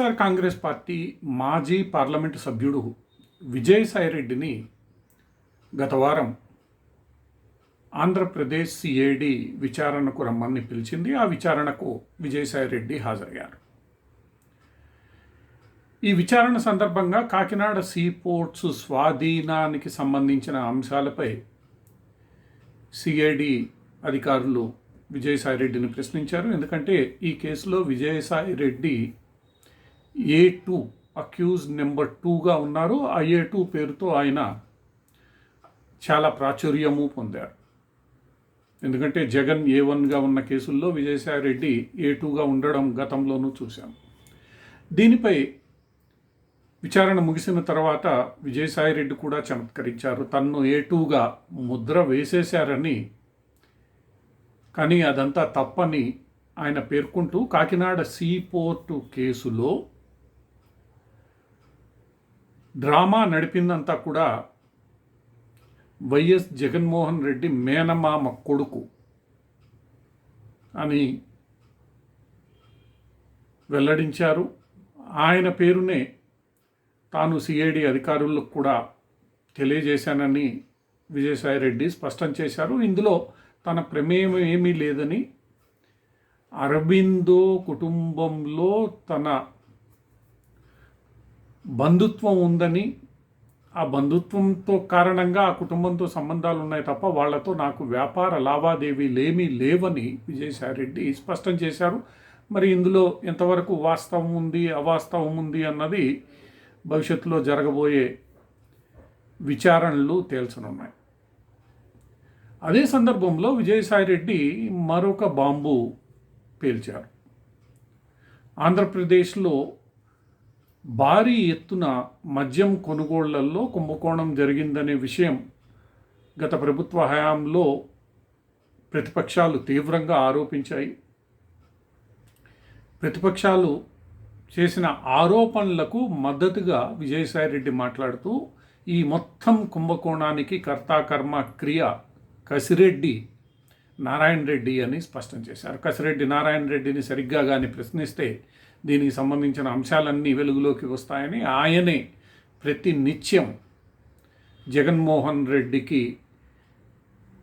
Y S R Congress party మాజీ parliament సభ్యుడు విజయసాయిరెడ్డిని గత వారం ఆంధ్రప్రదేశ్ సిఐడి విచారణకు రమ్మని పిలిచింది. ఆ విచారణకు విజయసాయిరెడ్డి హాజరయ్యారు. ఈ విచారణ సందర్భంగా కాకినాడ సీ పోర్ట్స్ స్వాధీనానికి సంబంధించిన అంశాలపై సిఐడి అధికారులు విజయసాయిరెడ్డిని ప్రశ్నించారు. ఎందుకంటే ఈ కేసులో Vijayasai Reddy A two accused number టూగా ఉన్నారు. ఆ ఏ టూ పేరుతో ఆయన చాలా ప్రాచుర్యము పొందారు. ఎందుకంటే జగన్ ఏ వన్గా ఉన్న కేసుల్లో విజయసాయిరెడ్డి ఏ టూగా ఉండడం గతంలోనూ చూశాం. దీనిపై విచారణ ముగిసిన తర్వాత విజయసాయిరెడ్డి కూడా చమత్కరించారు. తన్ను ఏ టూగా ముద్ర వేసేశారని కానీ అదంతా తప్పని ఆయన పేర్కొంటూ కాకినాడ సీ పోర్టు కేసులో డ్రామా నడిపిందంతా కూడా వైఎస్ జగన్మోహన్ రెడ్డి మేనమామ కొడుకు అని వెల్లడించారు. ఆయన పేరునే తాను సిఐడి అధికారులకు కూడా తెలియజేశానని విజయసాయిరెడ్డి స్పష్టం చేశారు. ఇందులో తన ప్రమేయం ఏమీ లేదని అరబిందో కుటుంబంలో తన బంధుత్వం ఉందని ఆ బంధుత్వంతో కారణంగా ఆ కుటుంబంతో సంబంధాలు ఉన్నాయి తప్ప వాళ్ళతో నాకు వ్యాపార లావాదేవీలు ఏమీ లేవని విజయసాయిరెడ్డి స్పష్టం చేశారు. మరి ఇందులో ఎంతవరకు వాస్తవం ఉంది అవాస్తవం ఉంది అన్నది భవిష్యత్తులో జరగబోయే విచారణలు తేల్చనున్నాయి. అదే సందర్భంలో విజయసాయిరెడ్డి మరొక బాంబు పేల్చారు. ఆంధ్రప్రదేశ్లో భారీ ఎత్తున మద్యం కొనుగోళ్ళలో కుంభకోణం జరిగిందనే విషయం గత ప్రభుత్వ హయాంలో ప్రతిపక్షాలు తీవ్రంగా ఆరోపించాయి. ప్రతిపక్షాలు చేసిన ఆరోపణలకు మద్దతుగా విజయసాయిరెడ్డి మాట్లాడుతూ ఈ మొత్తం కుంభకోణానికి కర్తాకర్మ క్రియ కసిరెడ్డి నారాయణ రెడ్డి అని స్పష్టం చేశారు. కసిరెడ్డి నారాయణ రెడ్డిని సరిగ్గా కానీ ప్రశ్నిస్తే దీనికి సంబంధించిన అంశాలన్నీ వెలుగులోకి వస్తాయని ఆయనే ప్రతి నిత్యం జగన్మోహన్ రెడ్డికి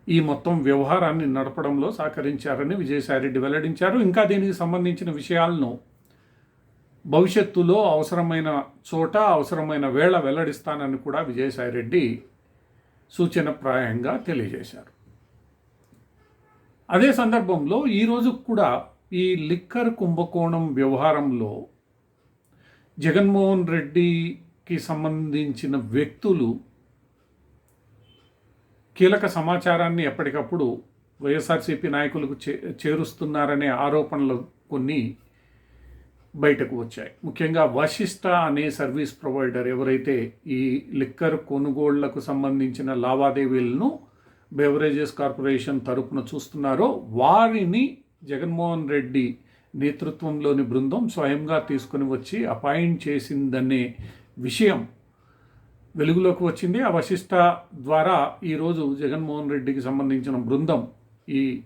ఈ మొత్తం వ్యవహారాన్ని నడపడంలో సహకరించారని విజయసాయిరెడ్డి వెల్లడించారు. ఇంకా దీనికి సంబంధించిన విషయాలను భవిష్యత్తులో అవసరమైన చోట అవసరమైన వేళ వెల్లడిస్తానని కూడా విజయసాయిరెడ్డి సూచనప్రాయంగా తెలియజేశారు. అదే సందర్భంలో ఈరోజు కూడా ఈ లిక్కర్ కుంభకోణం వ్యవహారంలో జగన్మోహన్ రెడ్డికి సంబంధించిన వ్యక్తులు కీలక సమాచారాన్ని ఎప్పటికప్పుడు వైఎస్ఆర్సీపీ నాయకులకు చే చేరుస్తున్నారనే ఆరోపణలు కొన్ని బయటకు వచ్చాయి. ముఖ్యంగా వశిష్ట అనే సర్వీస్ ప్రొవైడర్ ఎవరైతే ఈ లిక్కర్ కొనుగోళ్ళకు సంబంధించిన లావాదేవీలను బెవరేజెస్ కార్పొరేషన్ తరపున చూస్తున్నారో వారిని జగన్మోహన్ రెడ్డి నేతృత్వంలోని బృందం స్వయంగా తీసుకుని వచ్చి అపాయింట్ చేసిందనే విషయం వెలుగులోకి వచ్చింది. ఆ వశిష్ట ద్వారా ఈరోజు జగన్మోహన్ రెడ్డికి సంబంధించిన బృందం ఈ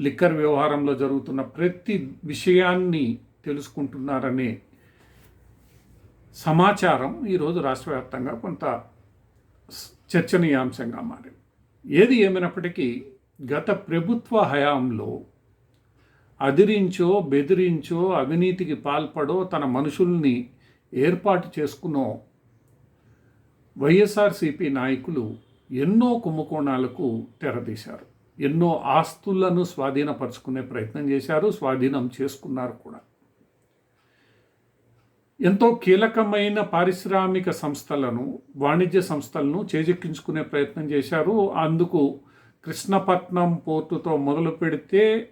లిక్కర్ వ్యవహారంలో జరుగుతున్న ప్రతి విషయాన్ని తెలుసుకుంటున్నారనే సమాచారం ఈరోజు రాష్ట్ర వ్యాప్తంగా కొంత చర్చనీయాంశంగా మారింది. ఏది ఏమైనప్పటికీ గత ప్రభుత్వ హయాంలో అదిరించో బెదిరించో అవినీతికి పాల్పడో తన మనుషుల్ని ఏర్పాటు చేసుకునో వైఎస్ఆర్సిపి నాయకులు ఎన్నో కుంభకోణాలకు తెరదీశారు ఎన్నో ఆస్తులను స్వాధీనపరుచుకునే ప్రయత్నం చేశారు స్వాధీనం చేసుకున్నారు కూడా. ఎంతో కీలకమైన పారిశ్రామిక సంస్థలను వాణిజ్య సంస్థలను చేజెక్కించుకునే ప్రయత్నం చేశారు. అందుకు కృష్ణపట్నం పోర్టుతో మొదలు పెడితే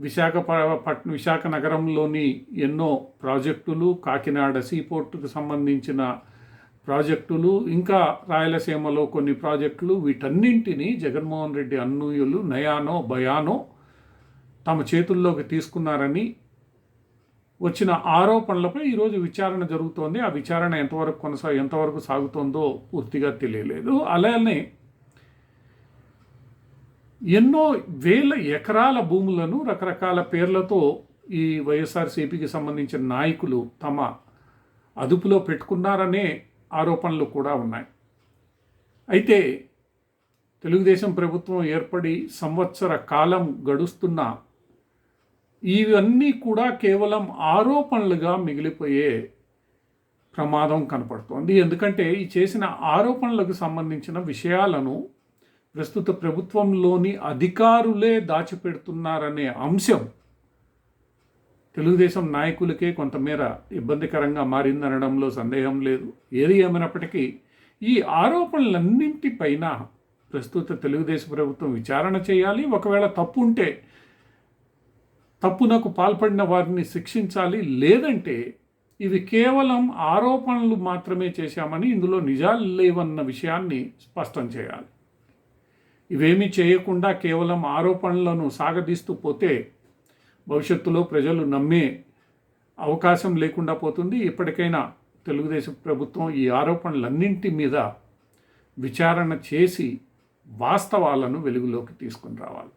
విశాఖపట్నం విశాఖ నగరంలోని ఎన్నో ప్రాజెక్టులు కాకినాడ సీపోర్టుకు సంబంధించిన ప్రాజెక్టులు ఇంకా రాయలసీమలో కొన్ని ప్రాజెక్టులు వీటన్నింటినీ జగన్మోహన్ రెడ్డి అన్నూయులు నయానో భయానో తమ చేతుల్లోకి తీసుకున్నారని వచ్చిన ఆరోపణలపై ఈరోజు విచారణ జరుగుతోంది. ఆ విచారణ ఎంతవరకు కొనసా ఎంతవరకు సాగుతోందో పూర్తిగా తెలియలేదు. అలానే ఎన్నో వేల ఎకరాల భూములను రకరకాల పేర్లతో ఈ వైఎస్ఆర్సీపీకి సంబంధించిన నాయకులు తమ అదుపులో పెట్టుకున్నారనే ఆరోపణలు కూడా ఉన్నాయి. అయితే తెలుగుదేశం ప్రభుత్వం ఏర్పడి సంవత్సర కాలం గడుస్తున్న ఇవన్నీ కూడా కేవలం ఆరోపణలుగా మిగిలిపోయే ప్రమాదం కనపడుతోంది. ఎందుకంటే ఈ చేసిన ఆరోపణలకు సంబంధించిన విషయాలను ప్రస్తుత ప్రభుత్వంలోని అధికారులే దాచిపెడుతున్నారనే అంశం తెలుగుదేశం నాయకులకే కొంతమేర ఇబ్బందికరంగా మారిందనడంలో సందేహం లేదు. ఏది ఏమైనప్పటికీ ఈ ఆరోపణలన్నింటిపైన ప్రస్తుత తెలుగుదేశం ప్రభుత్వం విచారణ చేయాలి. ఒకవేళ తప్పు ఉంటే తప్పునకు పాల్పడిన వారిని శిక్షించాలి. లేదంటే ఇవి కేవలం ఆరోపణలు మాత్రమే చేశామని ఇందులో నిజాలు లేవన్న విషయాన్ని స్పష్టం చేయాలి. ఇవేమీ చేయకుండా కేవలం ఆరోపణలను సాగదీస్తూ పోతే భవిష్యత్తులో ప్రజలు నమ్మే అవకాశం లేకుండా పోతుంది. ఇప్పటికైనా తెలుగుదేశం ప్రభుత్వం ఈ ఆరోపణలన్నింటి మీద విచారణ చేసి వాస్తవాలను వెలుగులోకి తీసుకుని రావాలి.